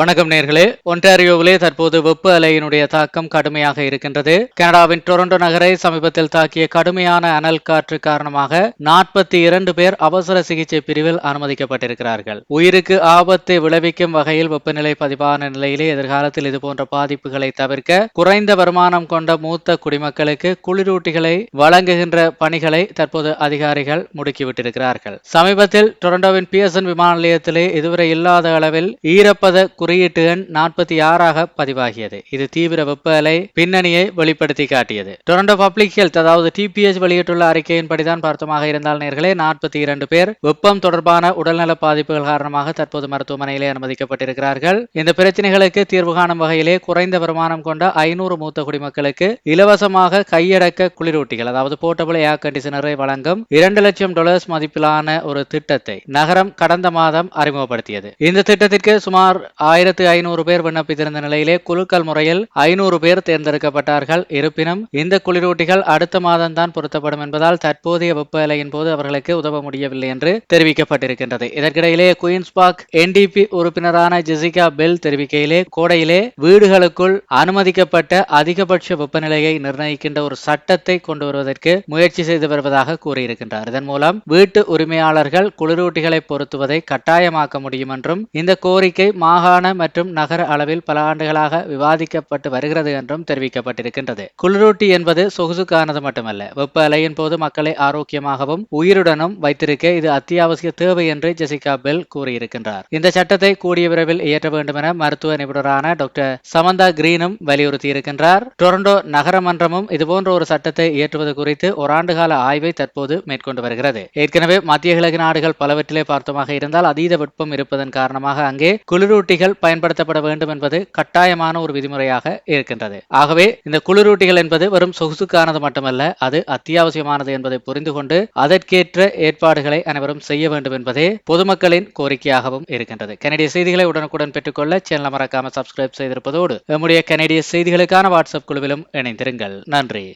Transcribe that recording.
வணக்கம் நேர்களே. ஒன்டாரியோவிலே தற்போது வெப்ப அலையினுடைய தாக்கம் கடுமையாக இருக்கின்றது. கனடாவின் டொரண்டோ நகரை சமீபத்தில் தாக்கிய கடுமையான அனல் காற்று காரணமாக நாற்பத்தி இரண்டு பேர் அவசர சிகிச்சை பிரிவில் அனுமதிக்கப்பட்டிருக்கிறார்கள். உயிருக்கு ஆபத்தை விளைவிக்கும் வகையில் வெப்பநிலை பதிவான நிலையிலே எதிர்காலத்தில் இதுபோன்ற பாதிப்புகளை தவிர்க்க குறைந்த வருமானம் கொண்ட மூத்த குடிமக்களுக்கு குளிரூட்டிகளை வழங்குகின்ற பணிகளை தற்போது அதிகாரிகள் முடுக்கிவிட்டிருக்கிறார்கள். சமீபத்தில் டொரண்டோவின் பிஎஸ்என் விமான நிலையத்திலே இதுவரை இல்லாத அளவில் ஈரப்பத குறியீட்டு எண் நாற்பத்தி ஆறாக பதிவாகியது. இது தீவிர வெப்ப அலை பின்னணியை வெளிப்படுத்தி காட்டியது. டொரண்டோ பப்ளிக் ஹெல்த் அதாவது டிபிஎச் வெளியிட்டுள்ள அறிக்கையின்படிதான் பார்த்தமாக இருந்தால் நேர்களே நாற்பத்தி இரண்டு பேர் வெப்பம் தொடர்பான உடல்நல பாதிப்புகள் காரணமாக தற்போது மருத்துவமனையிலே அனுமதிக்கப்பட்டிருக்கிறார்கள். இந்த பிரச்சனைகளுக்கு தீர்வு காணும் வகையிலே குறைந்த வருமானம் கொண்ட ஐநூறு மூத்த குடிமக்களுக்கு இலவசமாக கையடக்க குளிரூட்டிகள் அதாவது போர்ட்டபிள் ஏர் கண்டிஷனரை வழங்கும் இரண்டு லட்சம் டாலர்ஸ் மதிப்பிலான ஒரு திட்டத்தை நகரம் கடந்த மாதம் அறிமுகப்படுத்தியது. இந்த திட்டத்திற்கு சுமார் ஆயிரத்து ஐநூறு பேர் விண்ணப்பித்திருந்த நிலையிலே குழுக்கள் முறையில் ஐநூறு பேர் தேர்ந்தெடுக்கப்பட்டார்கள். இருப்பினும் இந்த குளிரூட்டிகள் அடுத்த மாதம் தான் பொருத்தப்படும் என்பதால் தற்போதைய வெப்ப போது அவர்களுக்கு உதவ முடியவில்லை என்று தெரிவிக்கப்பட்டிருக்கின்றது. இதற்கிடையிலே குயின்ஸ் பார்க் என்டிபி உறுப்பினரான ஜெசிகா பெல் தெரிவிக்கையிலே கோடையிலே வீடுகளுக்குள் அனுமதிக்கப்பட்ட அதிகபட்ச வெப்பநிலையை நிர்ணயிக்கின்ற ஒரு சட்டத்தை கொண்டு வருவதற்கு முயற்சி செய்து வருவதாக கூறியிருக்கின்றார். இதன் மூலம் வீட்டு உரிமையாளர்கள் குளிரூட்டிகளை பொருத்துவதை கட்டாயமாக்க முடியும் என்றும் இந்த கோரிக்கை மாகாண மற்றும் நகர அளவில் பல ஆண்டுகளாக விவாதிக்கப்பட்டு வருகிறது என்றும் தெரிவிக்கப்பட்டிருக்கின்றது. குளிரூட்டி என்பது சொகுசுக்கானது மட்டுமல்ல வெப்ப அலையின் போது மக்களை ஆரோக்கியமாகவும் உயிருடனும் வைத்திருக்க இது அத்தியாவசிய தேவை என்று ஜெசிகா பெல் கூறியிருக்கின்றார். இந்த சட்டத்தை கூடிய விரைவில் இயற்ற வேண்டும் என மருத்துவ நிபுணரான டாக்டர் சமந்தா கிரீனும் வலியுறுத்தியிருக்கின்றார். டொரண்டோ நகரமன்றமும் இதுபோன்ற ஒரு சட்டத்தை இயற்றுவது குறித்து ஓராண்டு கால ஆய்வை தற்போது மேற்கொண்டு வருகிறது. ஏற்கனவே மத்திய கிழக்கு நாடுகள் பலவற்றிலே பார்த்தமாக இருந்தால் அதீத வெப்பம் இருப்பதன் காரணமாக அங்கே குளிரூட்டிகள் குளிரூட்டிகள் பயன்படுத்தப்பட வேண்டும் என்பது கட்டாயமான ஒரு விதிமுறையாக இருக்கின்றது. ஆகவே இந்த குளிரூட்டிகள் என்பது வெறும் சொகுசுக்கானது மட்டுமல்ல அது அத்தியாவசியமானது என்பதை புரிந்து கொண்டு அதற்கேற்ற ஏற்பாடுகளை அனைவரும் செய்ய வேண்டும் என்பதே பொதுமக்களின் கோரிக்கையாகவும் இருக்கின்றது. கனடிய செய்திகளை உடனுக்குடன் பெற்றுக்கொள்ள சேனல் மறக்காம சப்ஸ்கிரைப் செய்திருப்பதோடு நம்முடைய கனடிய செய்திகளுக்கான வாட்ஸ்அப் குழுவிலும் இணைந்திருங்கள். நன்றி.